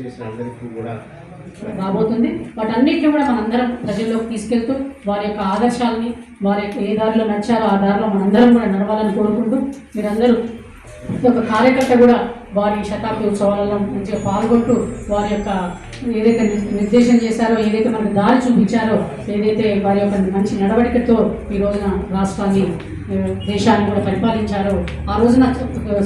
చేసిన అందరికీ కూడా రాబోతుంది. వాటన్నిటిని కూడా మనందరం ప్రజల్లోకి తీసుకెళ్తూ వారి యొక్క ఆదర్శాలని వారి యొక్క ఏ దారిలో నడిచారో ఆ దారిలో మనందరం కూడా నడవాలని కోరుకుంటూ మీరందరూ ప్రతి ఒక్క కార్యకర్త కూడా వారి శతాబ్ది ఉత్సవాలలో మంచిగా పాల్గొంటూ వారి యొక్క ఏదైతే నిర్దేశం చేశారో ఏదైతే మనకు దారి చూపించారో ఏదైతే వారి యొక్క మంచి నడవడికతో ఈ రోజున రాష్ట్రాన్ని దేశాన్ని కూడా పరిపాలించారో ఆ రోజున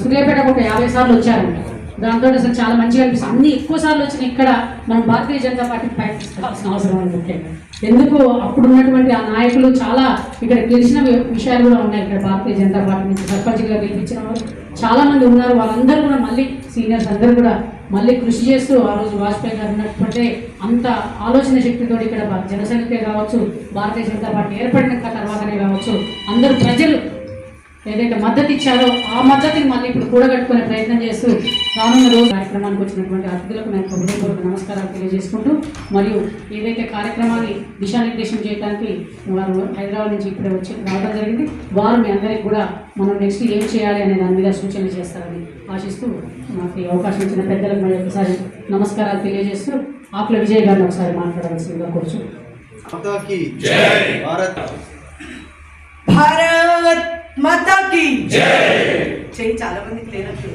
సూర్యాపేట ఒక యాభై సార్లు వచ్చారంట. దాంతో అసలు చాలా మంచిగా అనిపిస్తుంది. అన్ని ఎక్కువ సార్లు వచ్చిన ఇక్కడ మనం భారతీయ జనతా పార్టీ ప్రయత్నించాల్సిన అవసరం ఉంది ముఖ్యంగా. ఎందుకు? అప్పుడు ఉన్నటువంటి ఆ నాయకులు చాలా ఇక్కడ గెలిచిన విషయాలు కూడా ఉన్నాయి ఇక్కడ భారతీయ జనతా పార్టీ నుంచి. సర్పంచ్గా గెలిపించిన వారు చాలా మంది ఉన్నారు. వాళ్ళందరూ కూడా మళ్ళీ సీనియర్స్ అందరూ కూడా మళ్ళీ కృషి చేస్తూ ఆ రోజు వాజ్పేయి గారు ఉన్నటువంటి అంత ఆలోచన శక్తితో ఇక్కడ భా- కావచ్చు భారతీయ జనతా పార్టీ ఏర్పడిన తర్వాతనే కావచ్చు అందరూ ప్రజలు ఏదైతే మద్దతు ఇచ్చారో ఆ మద్దతుని మళ్ళీ ఇప్పుడు కూడగట్టుకునే ప్రయత్నం చేస్తూ రానున్న రోజు కార్యక్రమానికి వచ్చినటువంటి అతిథులకు నేను హృదయపూర్వక నమస్కారాలు తెలియజేసుకుంటూ మరియు ఏదైతే కార్యక్రమాన్ని దిశానిర్దేశం చేయడానికి వారు హైదరాబాద్ నుంచి ఇప్పుడే వచ్చి రావడం జరిగింది. వారు మీ అందరికి కూడా మనం నెక్స్ట్ ఏం చేయాలి అనే దాని మీద సూచనలు చేస్తారని ఆశిస్తూ నాకు ఈ అవకాశం ఇచ్చిన పెద్దలకు మరి ఒకసారి నమస్కారాలు తెలియజేస్తూ ఆకుల విజయ్ గారిని ఒకసారి మాట్లాడవలసిందిగా కూర్చు. భారత్! మాతా కి జై. చాలా మందికి లేనట్టు.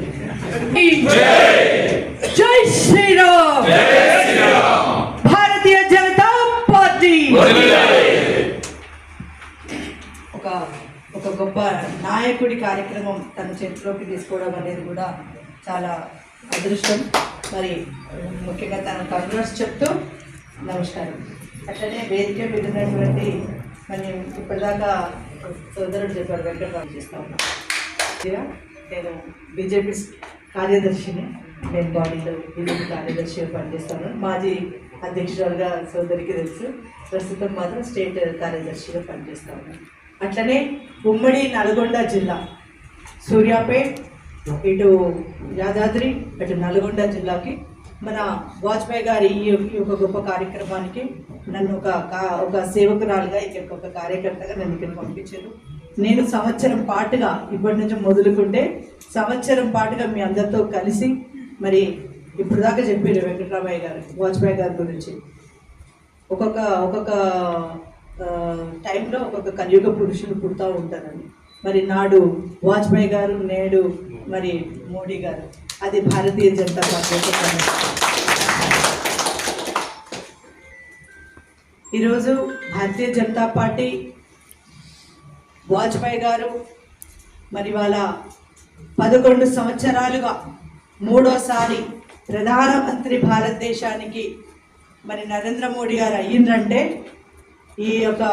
జై. శ్రీరామ్. భారతీయ జనతా పార్టీ. ఒక ఒక గొప్ప నాయకుడి కార్యక్రమం తన చేతిలోకి తీసుకోవడం అనేది కూడా చాలా అదృష్టం. మరి ముఖ్యంగా తన కంగ్రెస్ చెప్తూ నమస్కారం. అట్లనే వేదిక మీద ఉన్నటువంటి మరి ఇప్పటిదాకా సోదరుడు చెప్పారు వెంకటరావు చేస్తా ఉన్నాం. ఇలా నేను బీజేపీ కార్యదర్శిని నేను బాడీలో బీజేపీ కార్యదర్శిగా పనిచేస్తాను. మాజీ అధ్యక్షురాలుగా సోదరికి తెలుసు. ప్రస్తుతం మాత్రం స్టేట్ కార్యదర్శిగా పనిచేస్తా ఉన్నాను అట్లనే ఉమ్మడి నల్గొండ జిల్లా సూర్యాపేట్ ఇటు యాదాద్రి ఇటు నల్గొండ జిల్లాకి మన వాజ్పేయి గారి ఈ యొక్క- ఒక గొప్ప కార్యక్రమానికి నన్ను ఒక కా- ఒక సేవకురాలుగా ఇక్కడికి ఒక కార్యకర్తగా నన్ను ఇక్కడ పంపించారు. నేను సంవత్సరం పాటుగా ఇప్పటి నుంచి మొదలుకుంటే సంవత్సరం పాటుగా మీ అందరితో కలిసి మరి ఇప్పుడు దాకా చెప్పారు వెంకటరామయ్య గారు వాజ్పేయి గారి గురించి. ఒక్కొక్క ఒక్కొక్క టైంలో ఒక్కొక్క కలియుగ పురుషులు పుడతా ఉంటారని మరి నాడు వాజ్పేయి గారు నేడు మరి మోడీ గారు. అది భారతీయ జనతా పార్టీ ఈరోజు భారతీయ జనతా పార్టీ వాజ్పేయి గారు మరి వాళ్ళ పదకొండు సంవత్సరాలుగా మూడోసారి ప్రధానమంత్రి భారతదేశానికి మరి నరేంద్ర మోడీ గారు అయ్యిందంటే ఈ యొక్క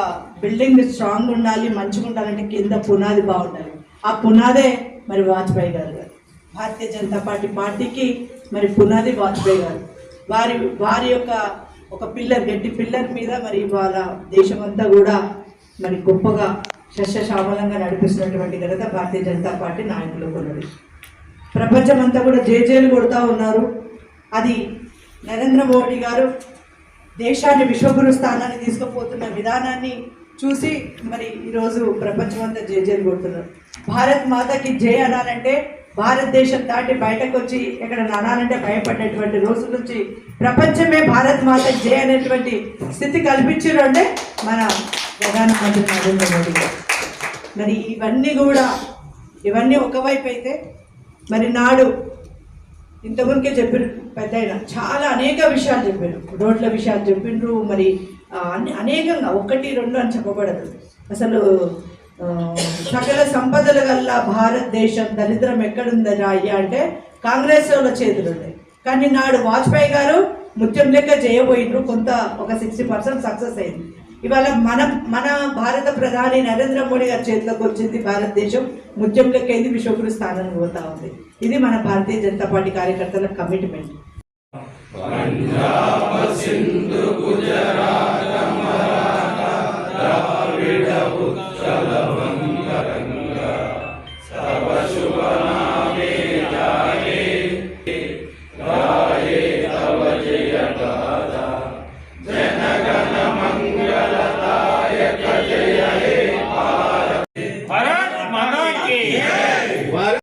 బిల్డింగ్ స్ట్రాంగ్ ఉండాలి మంచిగా ఉండాలంటే కింద పునాది బాగుండాలి. ఆ పునాదే మరి వాజ్పేయి గారు గారు. భారతీయ జనతా పార్టీ పార్టీకి మరి పునాది వాజ్పేయి గారు. వారి వారి యొక్క ఒక పిల్లర్ గట్టి పిల్లర్ మీద మరి వాళ్ళ దేశమంతా కూడా మరి గొప్పగా శస్యశామలంగా నడిపిస్తున్నటువంటి ఘనత భారతీయ జనతా పార్టీ నాయకులకు ఉన్నది ప్రపంచమంతా కూడా జేజేలు కొడుతూ ఉన్నారు. అది నరేంద్ర మోడీ గారు దేశాన్ని విశ్వగురు స్థానాన్ని తీసుకుపోతున్న విధానాన్ని చూసి మరి ఈరోజు ప్రపంచమంతా జేజేలు కొడుతున్నారు. భారత్ మాతకి జై అనాలంటే భారతదేశం దాటి బయటకు వచ్చి ఎక్కడ నడాలంటే భయపడేటువంటి రోజుల నుంచి ప్రపంచమే భారత్ మాత జయ అనేటువంటి స్థితి కల్పించారు అంటే మన ప్రధానమంత్రి నరేంద్ర మోడీ మరి ఇవన్నీ కూడా ఇవన్నీ ఒకవైపు అయితే మరి నాడు ఇంతకుముందుకే చెప్పారు పెద్ద చాలా అనేక విషయాలు చెప్పారు. రోడ్ల విషయాలు చెప్పిండ్రు మరి అనేకంగా ఒకటి రెండు అని చెప్పబడదు. అసలు సకల సంపదల వల్ల భారతదేశం దరిద్రం ఎక్కడుందని అయ్యా అంటే కాంగ్రెస్ వాళ్ళ చేతులు కానీ నాడు వాజ్పేయి గారు ముత్యం లెక్క చేయబోయిండ్రు కొంత ఒక సిక్స్టీ పర్సెంట్ సక్సెస్ అయింది. ఇవాళ మన మన భారత ప్రధాని నరేంద్ర మోడీ గారి చేతిలోకి వచ్చింది భారతదేశం ముత్యం లెక్క అయింది విశ్వగురు పోతా ఉంది. ఇది మన భారతీయ జనతా పార్టీ కార్యకర్తల కమిట్మెంట్ సింధు మరాఠా ద్రావిడ